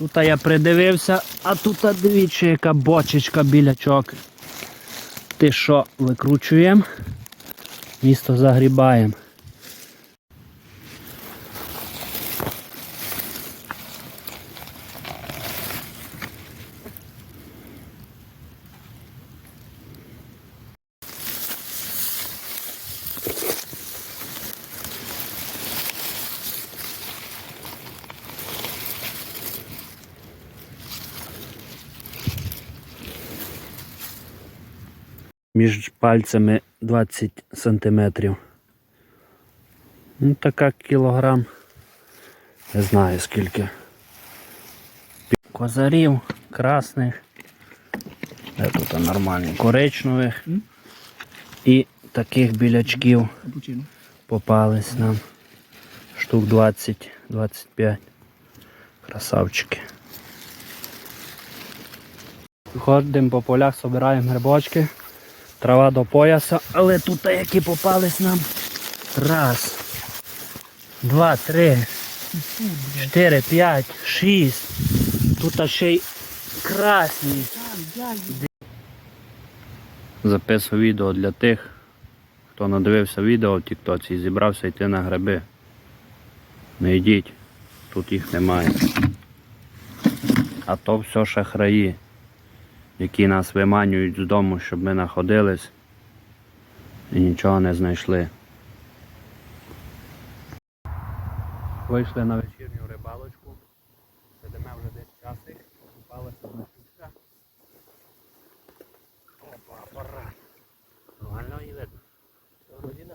Тут я придивився, а тут дивіться, яка бочечка білячок. Ти що, викручуємо? Місто загрібаємо. Між пальцями 20 сантиметрів. Ну, така кілограм. Не знаю скільки. Козарів, красних. Де тут нормальні, коричневих. І таких білячків попались нам. Штук 20-25. Красавчики. Ходимо по полях, збираємо грибочки. Трава до пояса, але тут які попались нам. Раз, два, три, чотири, п'ять, шість. Тут ще й красні. Записую відео для тих, хто надивився відео в Тіктоці і зібрався йти на гриби. Не йдіть, тут їх немає. А то все шахраї, які нас виманюють з дому, щоб ми знаходились і нічого не знайшли. Вийшли на вечірню рибалочку. Сидимо вже десь часик, купалася одна щучка. Опа, апарат. Нормально. Все вроді.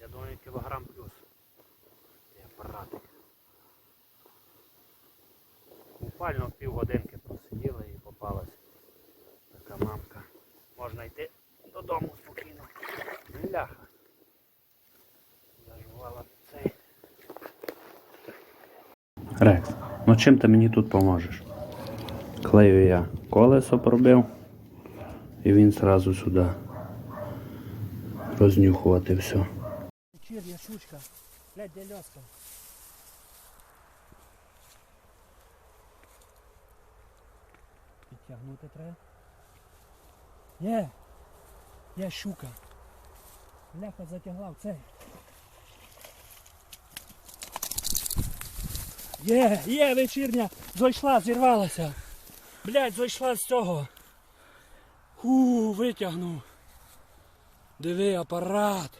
Я думаю, кілограм плюс. Є апаратик. Буквально півгодинки просиділи і попалась така мамка. Можна йти додому спокійно. Бляха. Зажувала цей. Рекс, ну чим ти мені тут поможеш? Клею я колесо пробив і він зразу сюди рознюхувати все. Вечірня щучка. Блядь, де льоска? Підтягнути треба. Є! Є щука. Бляха затягла в цей. Є, є вечірня! Зайшла, зірвалася. Блять, зайшла з цього. Ху, витягнув. Диви, апарат.